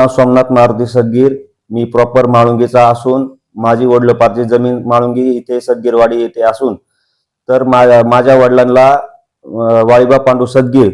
नाव सोमनाथ मारुती सदगीर मी प्रॉपर माळुंगीचा असून माझी वडलोपारची जमीन माळुंगी इथे सदगीरवाडी येथे असून तर मा- माझ्या वडिलांना वाळीबा पांडू सदगीर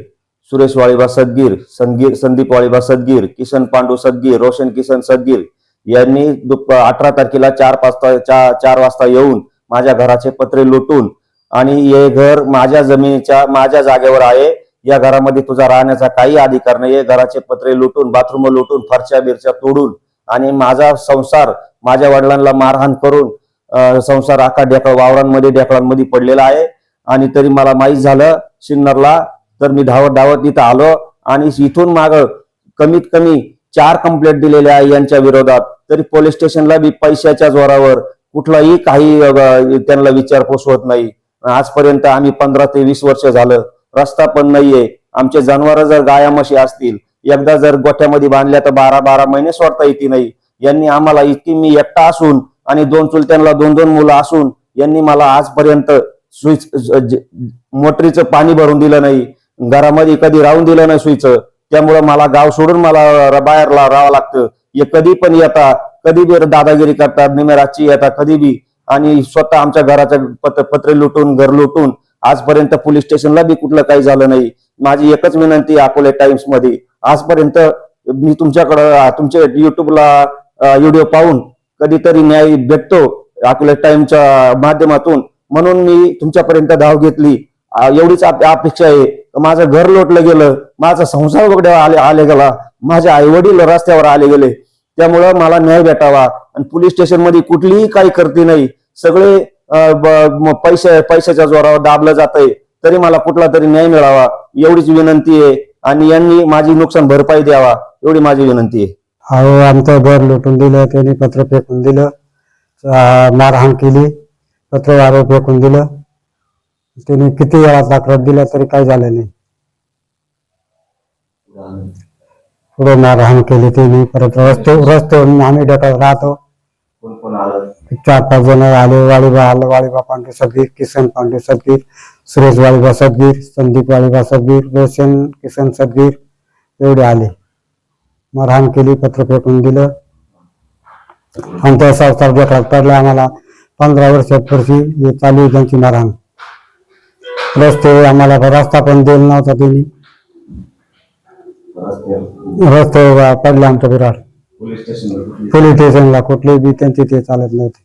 सुरेश वाळीबा सदगीर संगीर संदीप वाळीबा सदगीर किशन पांडू सदगीर रोशन किसन सदगीर यांनी दुप अठरा तारखेला चार पाच चा- चार वाजता येऊन माझ्या घराचे पत्रे लुटून आणि हे घर माझ्या जमिनीच्या माझ्या जागेवर आहे. या घरामध्ये तुझा राहण्याचा काही अधिकार नाही घराचे पत्रे लुटून बाथरूम लुटून फरच्या बिरच्या तोडून आणि माझा संसार माझ्या वडिलांना मारहाण करून संसार आका ढेकळ वावरांमध्ये ढेकळांमध्ये पडलेला आहे. आणि तरी मला माहीत झालं सिन्नरला तर मी धावत धावत इथं आलो आणि इथून माग कमीत कमी चार कंप्लेंट दिलेल्या आहे यांच्या विरोधात. तरी पोलीस स्टेशनला बी पैशाच्या जोरावर कुठलाही काही त्यांना विचारपूस होत नाही. आजपर्यंत आम्ही पंधरा ते वीस वर्ष झालं रस्ता पण नाहीये. आमचे जनावर जर गाया म्हशी असतील एकदा जर गोठ्यामध्ये बांधल्या तर बारा बारा महिने सोडता येते नाही. यांनी आम्हाला इतकी मी एकटा असून आणि दोन चुलत्यांना दोन दोन मुलं असून यांनी मला आजपर्यंत स्विच मोटरीचं पाणी भरून दिलं नाही. घरामध्ये कधी राहून दिलं नाही सुईचं त्यामुळं मला गाव सोडून मला बाहेरला राहावं लागतं. हे कधी पण येता कधी बी दादागिरी करतात निमेराची येतात कधी बी. आणि स्वतः आमच्या घराच्या पत्र पत्रे लुटून घर लुटून आजपर्यंत पोलीस स्टेशनला बी कुठलं काही झालं नाही. माझी एकच विनंती अकोले टाइम्समध्ये. आजपर्यंत मी तुमच्याकडं तुमच्या युट्यूबला व्हिडिओ पाहून कधीतरी न्याय भेटतो अकोले टाइमच्या माध्यमातून. म्हणून मी तुमच्यापर्यंत धाव घेतली. एवढीच अपेक्षा आहे. माझं घर लोटलं गेलं. माझा संसार वगैरे आले आले गेला. माझे आई वडील रस्त्यावर आले गेले. त्यामुळं मला न्याय भेटावा. आणि पोलीस स्टेशनमध्ये कुठलीही काही करते नाही. सगळे पैसे पैशाच्या जोरावर दाबलं जात आहे तरी मला कुठला तरी न्याय मिळावा एवढीच विनंती आहे. आणि यांनी माझी नुकसान भरपाई द्यावा एवढी माझी विनंती आहे. अहो आमचं घर लुटून दिलं त्यांनी पत्र फेकून दिलं मारहाण केली पत्र वारं फेकून दिलं. त्यांनी किती वेळा तक्रार दिल्या तरी काही झालं नाही. पुढे मारहाण केली त्यांनी परत रस्ते रस्त्यावरून आम्ही डोक्यात राहतो. चार पाच जण आले वाळीबा आलं वाळीबा पांडू सदगीर किसन पांडू सदगीर सुरेश वाळीबा सदगीर संदीप वाळीबा सदगीर रोशन किसन सदगीर एवढे आले. मारहाण केली पत्र फेकून दिलं. आमच्या संसार डोक्यात पडला आम्हाला. पंधरा वर्षापूर्वी हे चालू आहे त्यांची मारहाण रस्ते आम्हाला रस्ता पण दिला नव्हता त्यांनी. रस्ते पडले आमच्या विराट. पोलीस स्टेशनला कुठले बी त्यांचे ते चालत नव्हते.